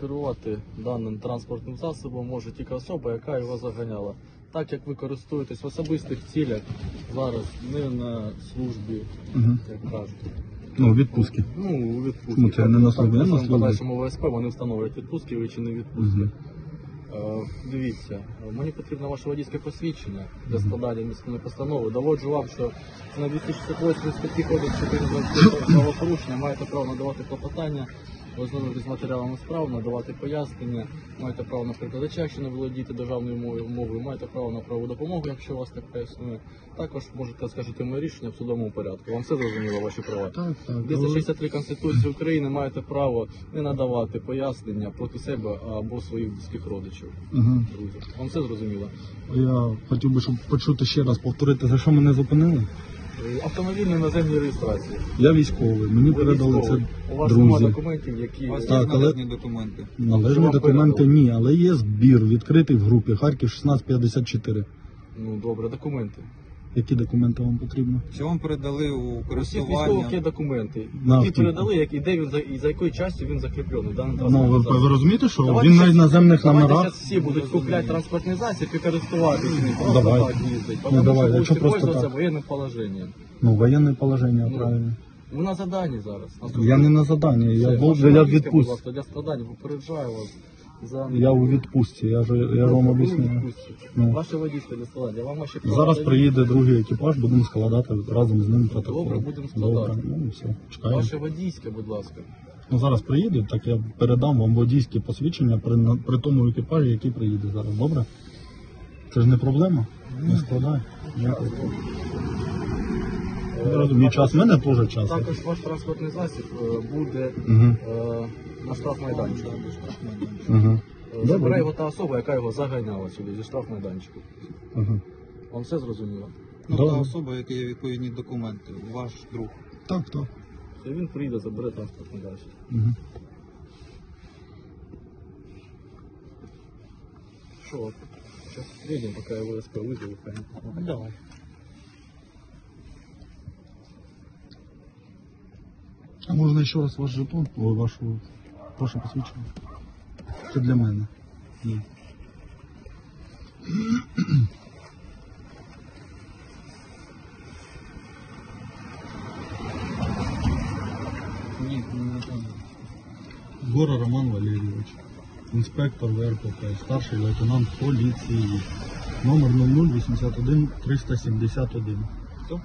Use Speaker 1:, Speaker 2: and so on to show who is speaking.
Speaker 1: керувати даним транспортним засобом може тільки особа, яка його заганяла. Так як ви користуєтесь в особистих цілях зараз, не на службі, як кажуть.
Speaker 2: Ну, відпустки.
Speaker 1: Ну, у відпустці.
Speaker 2: Ну, це не на службі, не на
Speaker 1: так,
Speaker 2: службі.
Speaker 1: подальшому ВСП вони встановлюють відпустки ви чи не відпустки. Е, Дивіться, мені потрібно ваше водійське посвідчення для складання міської постанови. Доводжу вам, що на 268 статті кодексу України правопорушення маєте право надавати клопотання, ознайомитися з матеріалами справ, надавати пояснення, маєте право на перекладача, якщо не володієте державною мовою, маєте право на правову допомогу, якщо у вас така існує. Також можете скажете моє рішення в судовому порядку. Вам все зрозуміло, ваші права.
Speaker 2: Так, так.
Speaker 1: 263 Конституції України маєте право не надавати пояснення проти себе або своїх близьких родичів.
Speaker 2: Угу.
Speaker 1: Друзі, вам все зрозуміло?
Speaker 2: Я хотів би, щоб почути ще раз повторити, за що мене зупинили.
Speaker 1: Е, Автомобіль іноземній реєстрації.
Speaker 2: Я військовий, мені
Speaker 1: Ви
Speaker 2: передали
Speaker 1: військовий.
Speaker 2: це
Speaker 1: У вас немає документів, які
Speaker 3: У вас
Speaker 2: Так,
Speaker 3: є
Speaker 2: але-
Speaker 3: належні документи.
Speaker 2: Належні
Speaker 1: вам
Speaker 2: документи
Speaker 1: передали?
Speaker 2: ні, але є збір відкритий в групі Харків 1654.
Speaker 1: ну добре, документи.
Speaker 2: Які документи вам потрібно?
Speaker 3: Що вам передали у
Speaker 1: всіх військових є
Speaker 3: користування?
Speaker 1: документи,
Speaker 2: На
Speaker 1: які
Speaker 2: автівку.
Speaker 1: передали, як і де він за і за якою частю він закріплений.
Speaker 2: Ну, ви, ви розумієте, що
Speaker 1: Давайте
Speaker 2: він на
Speaker 1: щас-
Speaker 2: іноземних
Speaker 1: Давайте
Speaker 2: номерах.
Speaker 1: зараз всі будуть купляти транспортний засіб і користуватися ним. Просто
Speaker 2: Давай.
Speaker 1: так їздить.
Speaker 2: Ну,
Speaker 1: Тому
Speaker 2: давай,
Speaker 1: що будете
Speaker 2: просто
Speaker 1: пользуватися
Speaker 2: так.
Speaker 1: воєнним положенням.
Speaker 2: Ну, воєнне положення,
Speaker 1: Ну,
Speaker 2: правильно.
Speaker 1: Ви на заданні зараз. на
Speaker 2: Я не на заданні, я,
Speaker 1: Все,
Speaker 2: був,
Speaker 1: ваше
Speaker 2: я в
Speaker 1: водійське, будь
Speaker 2: відпустці.
Speaker 1: ласка, Для складання попереджаю вас. За...
Speaker 2: Я у відпустці, я ж я вам
Speaker 1: Ви
Speaker 2: об'яснюю. Ну.
Speaker 1: Ваше водійське для складання. Вам ваші права
Speaker 2: Зараз приїде другий екіпаж, будемо складати разом з ним протокол.
Speaker 1: Добре, будемо складати.
Speaker 2: Добре, ну все, чекаємо.
Speaker 1: Ваше водійське, будь ласка.
Speaker 2: Ну зараз приїде, так я передам вам водійське посвідчення при, на- при тому екіпажі, який приїде зараз. Добре? Це ж не проблема. Не. Ніякої проблеми. Я розумію, час в мене теж час.
Speaker 1: Також ваш транспортний засіб е, буде е, на штрафмайданчику.
Speaker 2: Угу.
Speaker 1: Е, Забере його та особа, яка його заганяла сюди зі штрафмайданчику.
Speaker 2: Угу.
Speaker 1: Вам все зрозуміло?
Speaker 3: Ну, та особа, яка є відповідні документи, ваш друг.
Speaker 2: Так, так.
Speaker 1: Він прийде, забере транспортний засіб.
Speaker 2: Угу.
Speaker 1: Что? Сейчас пока я ВСП вызову. Давай.
Speaker 2: Можна ще раз ваш жетон, Ой, вашу ваше посвідчення? Це для мене. Ні.
Speaker 3: Ні, не там.
Speaker 2: Гора Роман Валерійович, інспектор ВРПП, старший лейтенант поліції. Номер 0081 371.
Speaker 1: Все?